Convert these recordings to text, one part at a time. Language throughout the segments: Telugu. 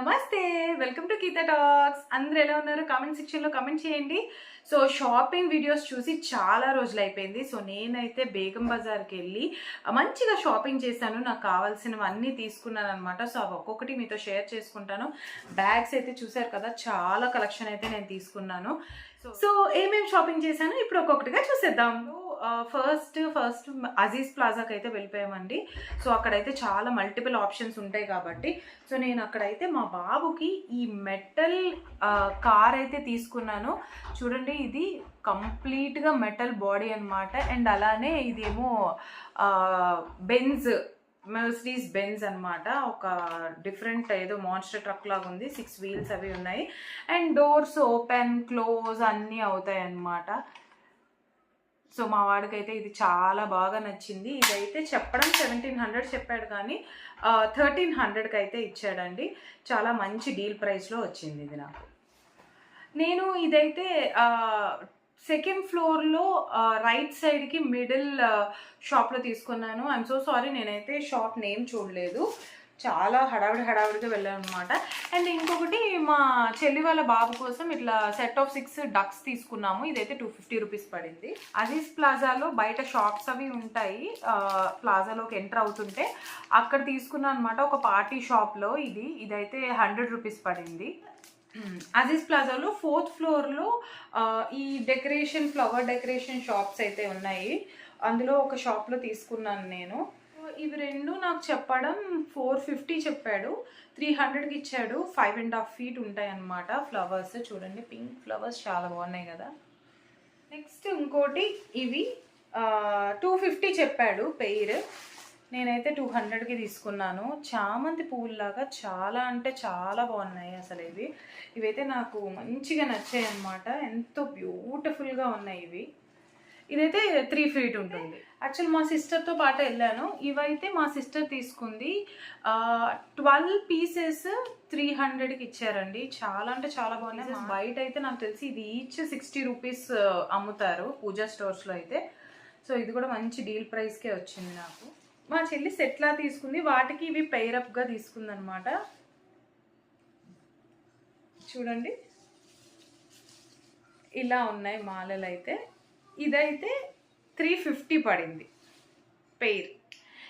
నమస్తే వెల్కమ్ టు గీత టాక్స్. అందరూ ఎలా ఉన్నారు? కామెంట్ సెక్షన్లో కామెంట్ చేయండి. సో షాపింగ్ వీడియోస్ చూసి చాలా రోజులు అయిపోయింది సో నేనైతే బేగం బజార్కి వెళ్ళి మంచిగా షాపింగ్ చేశాను. నాకు కావాల్సినవన్నీ తీసుకున్నాను అనమాట సో అవి ఒక్కొక్కటి మీతో షేర్ చేసుకుంటాను. బ్యాగ్స్ అయితే చూసారు కదా చాలా కలెక్షన్ అయితే నేను తీసుకున్నాను. సో సో ఏమేమి షాపింగ్ చేశాను? ఇప్పుడు ఒక్కొక్కటిగా చూసేద్దాం. ఫస్ట్ ఫస్ట్ అజీజ్ ప్లాజాకి అయితే వెళ్ళిపోయామండి. సో అక్కడైతే చాలా మల్టిపుల్ ఆప్షన్స్ ఉంటాయి కాబట్టి. సో నేను అక్కడైతే మా బాబుకి ఈ మెటల్ కార్ అయితే తీసుకున్నాను. చూడండి ఇది కంప్లీట్గా మెటల్ బాడీ అన్నమాట. అండ్ అలానే ఇదేమో బెన్స్ మెర్సిడీస్ బెన్స్ అనమాట ఒక డిఫరెంట్ ఏదో మాన్స్టర్ ట్రక్ లాగా ఉంది. సిక్స్ వీల్స్ అవి ఉన్నాయి. అండ్ డోర్స్ ఓపెన్ క్లోజ్ అన్నీ అవుతాయి అన్నమాట సో మా వాడికైతే ఇది చాలా బాగా నచ్చింది. ఇదైతే చెప్పడం సెవెంటీన్ హండ్రెడ్ చెప్పాడు కానీ థర్టీన్ హండ్రెడ్కి అయితే ఇచ్చాడండి. చాలా మంచి డీల్ ప్రైస్లో వచ్చింది ఇది నాకు. నేను ఇదైతే సెకండ్ ఫ్లోర్లో రైట్ సైడ్కి మిడిల్ షాప్లో తీసుకున్నాను. ఐఎమ్ సో సారీ నేనైతే షాప్ నేమ్ చూడలేదు. చాలా హడావిడి హడావిడిగా వెళ్ళాను అనమాట అండ్ ఇంకొకటి మా చెల్లి వాళ్ళ బాబు కోసం ఇట్లా సెట్ ఆఫ్ సిక్స్ డక్స్ తీసుకున్నాము. ఇదైతే టూ ఫిఫ్టీ రూపీస్ పడింది. అజీజ్ ప్లాజాలో బయట షాప్స్ అవి ఉంటాయి. ప్లాజాలోకి ఎంటర్ అవుతుంటే అక్కడ తీసుకున్నాను అనమాట ఒక పార్టీ షాప్లో ఇది. ఇదైతే హండ్రెడ్ రూపీస్ పడింది. అజీజ్ ప్లాజాలో ఫోర్త్ ఫ్లోర్లో ఈ డెకరేషన్ ఫ్లవర్ డెకరేషన్ షాప్స్ అయితే ఉన్నాయి. అందులో ఒక షాప్లో తీసుకున్నాను నేను. ఇవి రెండు నాకు చెప్పడం ఫోర్ ఫిఫ్టీ చెప్పాడు. త్రీ హండ్రెడ్కి ఇచ్చాడు. ఫైవ్ అండ్ హాఫ్ ఫీట్ ఉంటాయి అన్నమాట ఫ్లవర్స్. చూడండి పింక్ ఫ్లవర్స్ చాలా బాగున్నాయి కదా. నెక్స్ట్ ఇంకోటి ఇవి టూ ఫిఫ్టీ చెప్పాడు పెయిర్. నేనైతే టూ హండ్రెడ్కి తీసుకున్నాను. చామంతి పువ్వులాగా చాలా అంటే చాలా బాగున్నాయి అసలు ఇవి. ఇవైతే నాకు మంచిగా నచ్చాయి అన్నమాట ఎంతో బ్యూటిఫుల్గా ఉన్నాయి ఇవి. ఇదైతే త్రీ ఫీట్ ఉంటుంది. యాక్చువల్ మా సిస్టర్తో పాటు వెళ్ళాను. ఇవైతే మా సిస్టర్ తీసుకుంది. ట్వెల్వ్ పీసెస్ త్రీ హండ్రెడ్కి ఇచ్చారండి. చాలా అంటే చాలా బాగున్నాయి. బయట అయితే నాకు తెలిసి ఇది ఈచ్ సిక్స్టీ రూపీస్ అమ్ముతారు. పూజా స్టోర్స్లో అయితే. సో ఇది కూడా మంచి డీల్ ప్రైస్కే వచ్చింది నాకు. మా చెల్లి సెట్లా తీసుకుంది. వాటికి ఇవి పెయిరప్గా తీసుకుంది అనమాట చూడండి. ఇలా ఉన్నాయి మాలలు అయితే ఇదైతే త్రీ ఫిఫ్టీ పడింది. పెయిర్.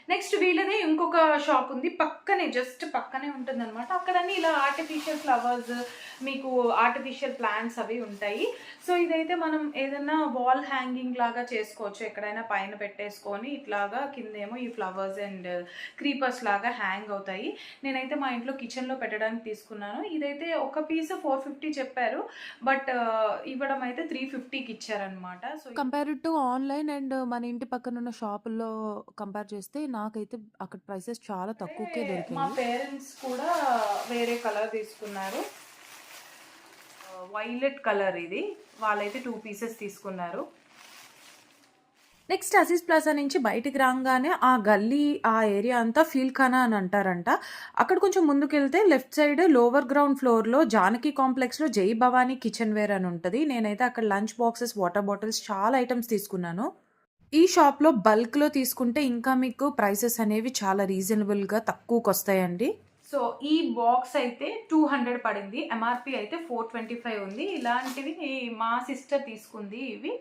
నెక్స్ట్ వీళ్ళదే ఇంకొక షాప్ ఉంది. పక్కనే జస్ట్ పక్కనే ఉంటుంది అనమాట అక్కడన్నీ ఇలా ఆర్టిఫిషియల్ ఫ్లవర్స్ మీకు ఆర్టిఫిషియల్ ప్లాంట్స్ అవి ఉంటాయి. సో ఇదైతే మనం ఏదైనా వాల్ హ్యాంగింగ్ లాగా చేసుకోవచ్చు. ఎక్కడైనా పైన పెట్టేసుకొని ఇట్లాగా కిందేమో ఈ ఫ్లవర్స్ అండ్ క్రీపర్స్ లాగా హ్యాంగ్ అవుతాయి. నేనైతే మా ఇంట్లో కిచెన్లో పెట్టడానికి తీసుకున్నాను. ఇదైతే ఒక పీస్ ఫోర్ ఫిఫ్టీ చెప్పారు. బట్ ఇవ్వడం అయితే త్రీ ఫిఫ్టీకి ఇచ్చారనమాట so compare to online and మన ఇంటి పక్కన ఉన్న షాపుల్లో కంపేర్ చేస్తే నాకైతే అక్కడ ప్రైసెస్ చాలా తక్కువకే మా దొరికాయి. పేరెంట్స్ కూడా వేరే కలర్ తీసుకున్నారు. వైలెట్ కలర్ ఇది. వాళ్ళైతే టూ పీసెస్ తీసుకున్నారు. నెక్స్ట్ అసీస్ ప్లాజా నుంచి బయటికి రాగానే ఆ గల్లీ ఆ ఏరియా అంతా ఫీల్ ఖానా అని అంటారంట. అక్కడ కొంచెం ముందుకెళ్తే లెఫ్ట్ సైడ్ లోవర్ గ్రౌండ్ ఫ్లోర్లో జానకి కాంప్లెక్స్లో జై భవానీ కిచెన్ వేర్ అని ఉంటుంది. నేనైతే అక్కడ లంచ్ బాక్సెస్ వాటర్ బాటిల్స్ చాలా ఐటమ్స్ తీసుకున్నాను. ఈ షాప్లో బల్క్లో తీసుకుంటే ఇంకా మీకు ప్రైసెస్ అనేవి చాలా రీజనబుల్గా తక్కువకి వస్తాయండి సో ఈ బాక్స్ అయితే టూ హండ్రెడ్ పడింది. ఎంఆర్పి అయితే ఫోర్ ట్వంటీ ఫైవ్ ఉంది. ఇలాంటివి మా సిస్టర్ తీసుకుంది. ఇవి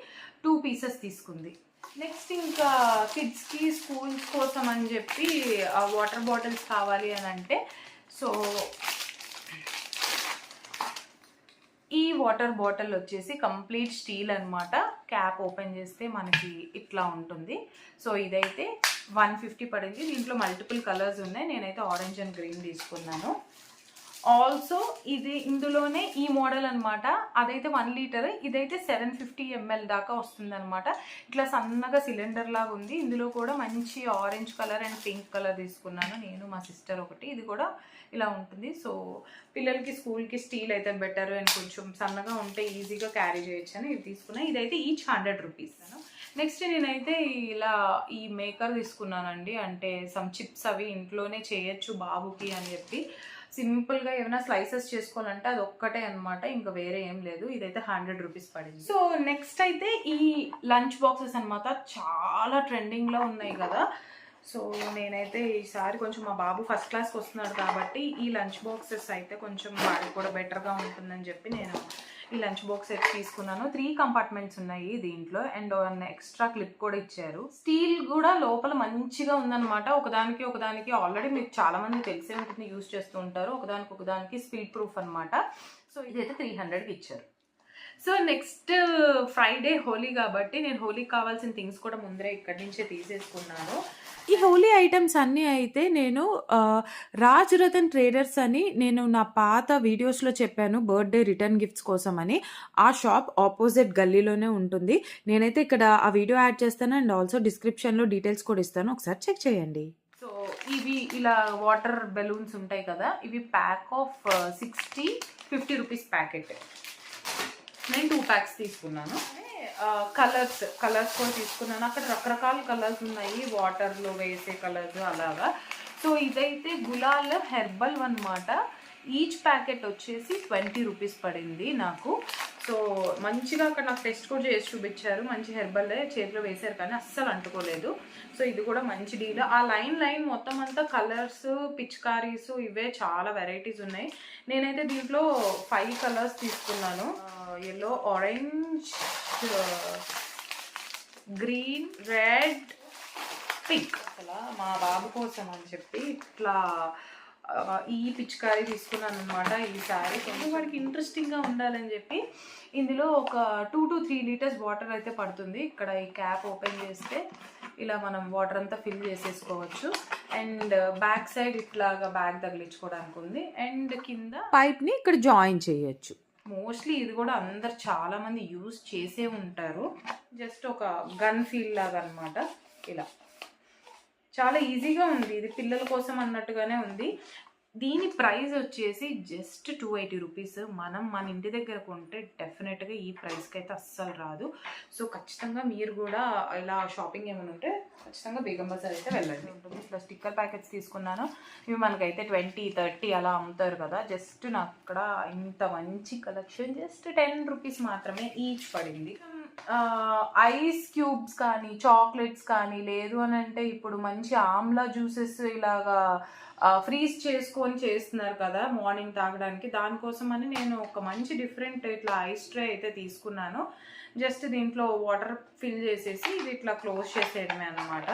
టూ పీసెస్ తీసుకుంది. నెక్స్ట్ ఇంకా కిడ్స్కి స్కూల్స్ కోసం అని చెప్పి వాటర్ బాటిల్స్ కావాలి అని అంటే సో ఈ వాటర్ బాటిల్ వచ్చేసి కంప్లీట్ స్టీల్ అనమాట క్యాప్ ఓపెన్ చేస్తే మనకి ఇట్లా ఉంటుంది. సో ఇదైతే వన్ ఫిఫ్టీ పడింది. దీంట్లో మల్టిపుల్ కలర్స్ ఉన్నాయి. నేనైతే ఆరెంజ్ అండ్ గ్రీన్ తీసుకున్నాను. ఆల్సో ఇది ఇందులోనే ఈ మోడల్ అనమాట అదైతే వన్ లీటర్ ఇదైతే సెవెన్ ఫిఫ్టీ ఎంఎల్ దాకా వస్తుంది అనమాట ఇట్లా సన్నగా సిలిండర్ లాగా ఉంది. ఇందులో కూడా మంచి orange colour and pink colour తీసుకున్నాను. నేను మా సిస్టర్ ఒకటి. ఇది కూడా ఇలా ఉంటుంది. సో పిల్లలకి స్కూల్కి స్టీల్ అయితే బెటర్ అండ్ కొంచెం సన్నగా ఉంటే ఈజీగా క్యారీ చేయొచ్చు అని ఇది తీసుకున్నాను ఇదైతే ఈచ్ హండ్రెడ్ రూపీస్ నెక్స్ట్ నేనైతే ఇలా ఈ మేకర్ తీసుకున్నానండి. అంటే సమ్ చిప్స్ అవి ఇంట్లోనే చేయొచ్చు బాబుకి అని చెప్పి. సింపుల్గా ఏమైనా స్లైసెస్ చేసుకోవాలంటే అది ఒక్కటే అనమాట ఇంకా వేరే ఏం లేదు. ఇదైతే హండ్రెడ్ రూపీస్ పడింది. సో నెక్స్ట్ అయితే ఈ లంచ్ బాక్సెస్ అన్నమాట చాలా ట్రెండింగ్లో ఉన్నాయి కదా. సో నేనైతే ఈసారి కొంచెం మా బాబు ఫస్ట్ క్లాస్కి వస్తున్నాడు కాబట్టి ఈ లంచ్ బాక్సెస్ అయితే కొంచెం వాడికి కూడా బెటర్గా ఉంటుందని చెప్పి నేను ఈ లంచ్ బాక్స్ అయితే తీసుకున్నాను. త్రీ కంపార్ట్మెంట్స్ ఉన్నాయి దీంట్లో అండ్ ఎక్స్ట్రా క్లిప్ కూడా ఇచ్చారు. స్టీల్ కూడా లోపల మంచిగా ఉందన్నమాట. ఒకదానికి ఒకదానికి ఆల్రెడీ మీకు చాలా మంది తెలిసే ఉంటుంది యూస్ చేస్తూ ఉంటారు. ఒకదానికి ఒకదానికి స్పీడ్ ప్రూఫ్ అనమాట సో ఇదైతే త్రీ హండ్రెడ్కి ఇచ్చారు. సో నెక్స్ట్ ఫ్రైడే హోలీ కాబట్టి నేను హోలీకి కావాల్సిన థింగ్స్ కూడా ముందరే ఇక్కడి నుంచే తీసేసుకున్నాను. ఈ హోలీ ఐటమ్స్ అన్నీ అయితే నేను రాజ్ రతన్ ట్రేడర్స్ అని నేను నా పాత వీడియోస్లో చెప్పాను బర్త్డే రిటర్న్ గిఫ్ట్స్ కోసం అని ఆ షాప్ ఆపోజిట్ గల్లీలోనే ఉంటుంది. నేనైతే ఇక్కడ ఆ వీడియో యాడ్ చేస్తాను అండ్ ఆల్సో డిస్క్రిప్షన్లో డీటెయిల్స్ కూడా ఇస్తాను. ఒకసారి చెక్ చేయండి. సో ఇవి ఇలా వాటర్ బెలూన్స్ ఉంటాయి కదా ఇవి pack of sixty fifty rupees packet నేను టూ ప్యాక్స్ తీసుకున్నాను. కలర్స్ కలర్స్ కూడా తీసుకున్నాను. అక్కడ రకరకాల కలర్స్ ఉన్నాయి. వాటర్లో వేసే కలర్స్ అలాగా. సో ఇదైతే గులాల్ హెర్బల్ అన్నమాట. ఈచ్ ప్యాకెట్ వచ్చేసి ట్వంటీ రూపీస్ పడింది నాకు. సో మంచిగా అక్కడ నాకు టెస్ట్ కూడా చేసి చూపించారు. మంచి హెర్బల్ చేతిలో వేశారు కానీ అస్సలు అంటుకోలేదు. సో ఇది కూడా మంచి డీల్ ఆ లైన్ లైన్ మొత్తం అంతా కలర్స్ పిచ్కారీస్ ఇవే చాలా వెరైటీస్ ఉన్నాయి. నేనైతే దీంట్లో ఫైవ్ కలర్స్ తీసుకున్నాను. Yellow orange green red pink అసలు మా బాబు కోసం అని చెప్పి ఇట్లా ఈ పిచికారీ తీసుకున్నాను అనమాట ఈసారి కొంచెం వాడికి ఇంట్రెస్టింగ్గా ఉండాలని చెప్పి ఇందులో ఒక two to three litres water అయితే పడుతుంది. ఇక్కడ ఈ క్యాప్ ఓపెన్ చేస్తే ఇలా మనం వాటర్ అంతా ఫిల్ చేసేసుకోవచ్చు. అండ్ బ్యాక్ సైడ్ ఇట్లాగా బ్యాగ్ తగిలించుకోవడానికి ఉంది. అండ్ కింద పైప్ని ఇక్కడ జాయిన్ చేయొచ్చు. మోస్ట్లీ ఇది కూడా అందరు చాలా మంది యూజ్ చేసే ఉంటారు. జస్ట్ ఒక గన్ ఫీల్ లాగా అనమాట ఇలా. చాలా ఈజీగా ఉంది. ఇది పిల్లల కోసం అన్నట్టుగానే ఉంది. దీని ప్రైస్ వచ్చేసి జస్ట్ టూ ఎయిటీ రూపీస్. మనం మన ఇంటి దగ్గర కొంటే డెఫినెట్గా ఈ ప్రైస్కి అయితే అస్సలు రాదు. సో ఖచ్చితంగా మీరు కూడా ఇలా షాపింగ్ ఏమైనా ఉంటే ఖచ్చితంగా బేగం బజార్ అయితే వెళ్ళండి. ఉంటుంది ఇట్లా స్టిక్కర్ ప్యాకెట్స్ తీసుకున్నాను. ఇవి మనకైతే ట్వంటీ థర్టీ అలా అమ్ముతారు కదా. జస్ట్ నాకు అక్కడ ఇంత మంచి కలెక్షన్ జస్ట్ టెన్ రూపీస్ మాత్రమే ఈచ్ పడింది. ఐస్ క్యూబ్స్ కానీ చాక్లెట్స్ కానీ లేదు అని అంటే ఇప్పుడు మంచి ఆమ్లా జ్యూసెస్ ఇలాగా ఫ్రీజ్ చేసుకొని చేస్తున్నారు కదా మార్నింగ్ తాగడానికి. దానికోసం అని నేను ఒక మంచి డిఫరెంట్ ఇట్లా ఐస్ ట్రే అయితే తీసుకున్నాను. జస్ట్ దీంట్లో వాటర్ ఫిల్ చేసేసి ఇది ఇట్లా క్లోజ్ చేసేయడమే అనమాట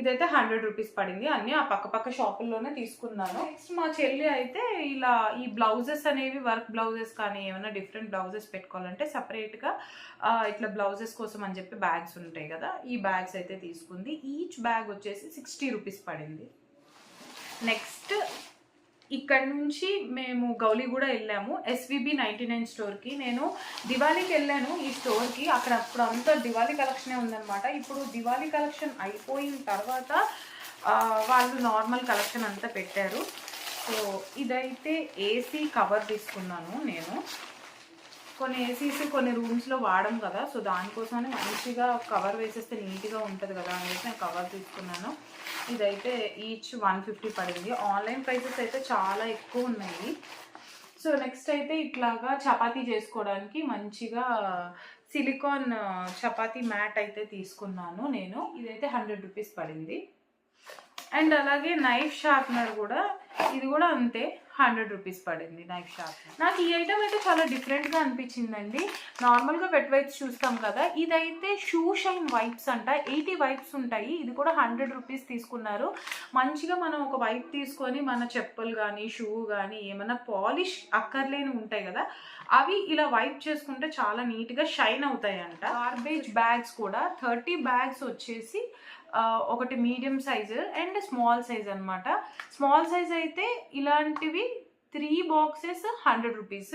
ఇదైతే హండ్రెడ్ రూపీస్ పడింది. అన్నీ ఆ పక్క పక్క షాపుల్లోనే తీసుకున్నాను. నెక్స్ట్ మా చెల్లి అయితే ఇలా ఈ బ్లౌజెస్ అనేవి వర్క్ బ్లౌజెస్ కానీ ఏమైనా డిఫరెంట్ బ్లౌజెస్ పెట్టుకోవాలంటే సపరేట్గా ఇట్లా బ్లౌజెస్ కోసం అని చెప్పి బ్యాగ్స్ ఉంటాయి కదా ఈ బ్యాగ్స్ అయితే తీసుకుంది. ఈచ్ బ్యాగ్ వచ్చేసి సిక్స్టీ రూపీస్ పడింది. నెక్స్ట్ ఇక్కడ నుంచి మేము గౌలిగూడ వెళ్ళాము. ఎస్విబి నైంటీ నైన్ స్టోర్కి. నేను దివాళీకి వెళ్ళాను ఈ స్టోర్కి. అక్కడ అప్పుడు అంతా దివాళీ కలెక్షనే ఉందన్నమాట. ఇప్పుడు దివాళీ కలెక్షన్ అయిపోయిన తర్వాత వాళ్ళు నార్మల్ కలెక్షన్ అంతా పెట్టారు. సో ఇదైతే ఏసీ కవర్ తీసుకున్నాను నేను. కొన్ని ఏసీస్ కొన్ని రూమ్స్లో వాడడం కదా. సో దానికోసమని మంచిగా కవర్ వేసేస్తే నీట్గా ఉంటుంది కదా అనేసి నేను కవర్ తీసుకున్నాను. ఇదైతే ఈచ్ వన్ ఫిఫ్టీ పడింది. ఆన్లైన్ ప్రైసెస్ అయితే చాలా ఎక్కువ ఉన్నాయి. సో నెక్స్ట్ అయితే ఇట్లాగా చపాతీ చేసుకోవడానికి మంచిగా సిలికాన్ చపాతీ మ్యాట్ అయితే తీసుకున్నాను నేను. ఇదైతే హండ్రెడ్ రూపీస్ పడింది. అండ్ అలాగే నైఫ్ షార్ప్నర్ కూడా. ఇది కూడా అంతే. హండ్రెడ్ రూపీస్ పడింది నైఫ్ షార్ప్నర్ నాకు ఈ ఐటమ్ అయితే చాలా డిఫరెంట్గా అనిపించిందండి. నార్మల్గా వెట్ వైప్స్ చూస్తాం కదా ఇదైతే షూ షైన్ వైప్స్ అంట. ఎయిటీ వైప్స్ ఉంటాయి. ఇది కూడా హండ్రెడ్ రూపీస్ తీసుకున్నారు. మంచిగా మనం ఒక వైప్ తీసుకొని మన చెప్పులు కానీ షూ కానీ ఏమైనా పాలిష్ అక్కర్లేని ఉంటాయి కదా అవి ఇలా వైప్ చేసుకుంటే చాలా నీట్గా షైన్ అవుతాయి అంట గార్బేజ్ బ్యాగ్స్ కూడా థర్టీ బ్యాగ్స్ వచ్చేసి ఒకటి medium size and small size అన్నమాట. స్మాల్ సైజ్ అయితే ఇలాంటివి త్రీ బాక్సెస్ హండ్రెడ్ రూపీస్.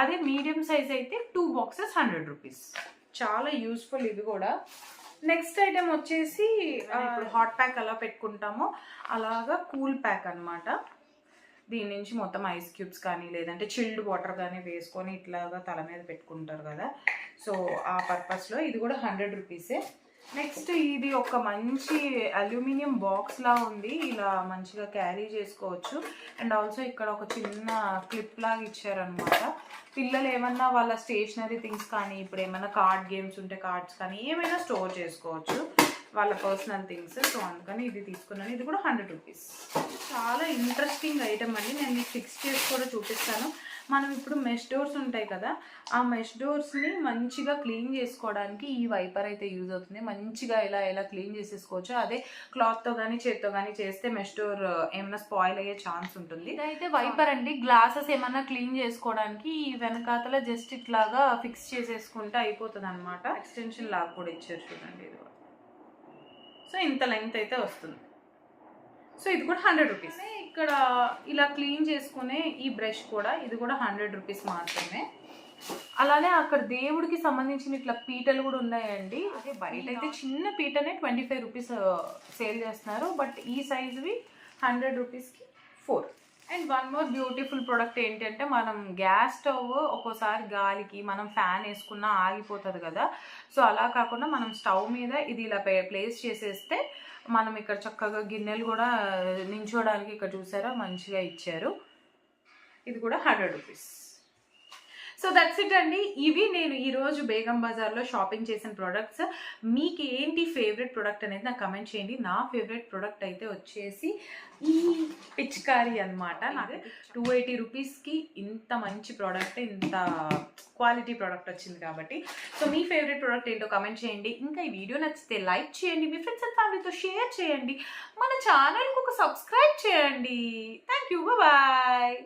అదే మీడియం సైజ్ అయితే టూ బాక్సెస్ హండ్రెడ్ రూపీస్. చాలా యూస్ఫుల్ ఇది కూడా. నెక్స్ట్ ఐటెం వచ్చేసి ఇప్పుడు హాట్ ప్యాక్ ఎలా పెట్టుకుంటామో అలాగా కూల్ ప్యాక్ అన్నమాట. దీని నుంచి మొత్తం ఐస్ క్యూబ్స్ కానీ లేదంటే చిల్డ్ వాటర్ కానీ వేసుకొని ఇట్లాగా తల మీద పెట్టుకుంటారు కదా. సో ఆ పర్పస్లో ఇది కూడా హండ్రెడ్ రూపీసే. నెక్స్ట్ ఇది ఒక మంచి అల్యూమినియం బాక్స్ లా ఉంది ఇలా మంచిగా క్యారీ చేసుకోవచ్చు. అండ్ ఆల్సో ఇక్కడ ఒక చిన్న క్లిప్ లాగా ఇచ్చారనమాట పిల్లలు ఏమన్నా వాళ్ళ స్టేషనరీ థింగ్స్ కానీ ఇప్పుడు ఏమైనా కార్డ్ గేమ్స్ ఉంటే కార్డ్స్ కానీ ఏమైనా స్టోర్ చేసుకోవచ్చు. వాళ్ళ పర్సనల్ థింగ్స్ సో అందుకని ఇది తీసుకున్నాను. ఇది కూడా హండ్రెడ్ రూపీస్ చాలా ఇంట్రెస్టింగ్ ఐటమ్ అండి. నేను మీకు ఫిక్స్ చేసి కూడా చూపిస్తాను. మనం ఇప్పుడు మెష్ డోర్స్ ఉంటాయి కదా ఆ మెష్ డోర్స్ని మంచిగా క్లీన్ చేసుకోవడానికి ఈ వైపర్ అయితే యూజ్ అవుతుంది. మంచిగా ఇలా ఇలా క్లీన్ చేసేసుకోవచ్చు అదే క్లాత్తో కానీ చేత్తో కానీ చేస్తే మెష్ డోర్ ఏమైనా స్పాయిల్ అయ్యే ఛాన్స్ ఉంటుంది. ఇదైతే వైపర్ అండి. గ్లాసెస్ ఏమైనా క్లీన్ చేసుకోవడానికి ఈ వెనకాతల జస్ట్ ఇట్లాగా ఫిక్స్ చేసేసుకుంటే అయిపోతుంది అనమాట ఎక్స్టెన్షన్ లాగా కూడా ఇచ్చారు చూడండి ఇది. సో ఇంత లెంగ్త్ అయితే వస్తుంది. సో ఇది కూడా హండ్రెడ్ రూపీస్. ఇక్కడ ఇలా క్లీన్ చేసుకునే ఈ బ్రష్ కూడా ఇది కూడా హండ్రెడ్ రూపీస్ మాత్రమే. అలానే అక్కడ దేవుడికి సంబంధించిన ఇట్లా పీటలు కూడా ఉన్నాయండి. అదే బయట అయితే చిన్న పీటనే ట్వంటీ ఫైవ్ రూపీస్ సేల్ చేస్తున్నారు. బట్ ఈ సైజువి హండ్రెడ్ రూపీస్కి four. And one more beautiful product ఏంటంటే మనం గ్యాస్ స్టవ్ ఒక్కోసారి గాలికి మనం ఫ్యాన్ వేసుకున్నా ఆగిపోతుంది కదా. సో అలా కాకుండా మనం స్టవ్ మీద ఇది ఇలా ప్లేస్ చేసేస్తే మనం ఇక్కడ చక్కగా గిన్నెలు కూడా నించోడానికి ఇక్కడ చూసారా మంచిగా ఇచ్చారు. ఇది కూడా hundred rupees so that's it అండి. ఇవి నేను ఈరోజు బేగం బజార్లో షాపింగ్ చేసిన ప్రోడక్ట్స్ మీకు ఏంటి ఫేవరెట్ ప్రోడక్ట్ అనేది నాకు కమెంట్ చేయండి. నా ఫేవరెట్ ప్రోడక్ట్ అయితే వచ్చేసి ఈ పిచ్కారీ అనమాట నాకు టూ ఎయిటీ రూపీస్కి ఇంత మంచి ప్రోడక్ట్ ఇంత క్వాలిటీ ప్రోడక్ట్ వచ్చింది కాబట్టి. సో మీ ఫేవరెట్ ప్రోడక్ట్ ఏంటో కమెంట్ చేయండి. ఇంకా ఈ వీడియో నచ్చితే లైక్ చేయండి. మీ ఫ్రెండ్స్ అండ్ ఫ్యామిలీతో షేర్ చేయండి. మన ఛానల్కి ఒక సబ్స్క్రైబ్ చేయండి. Thank you bye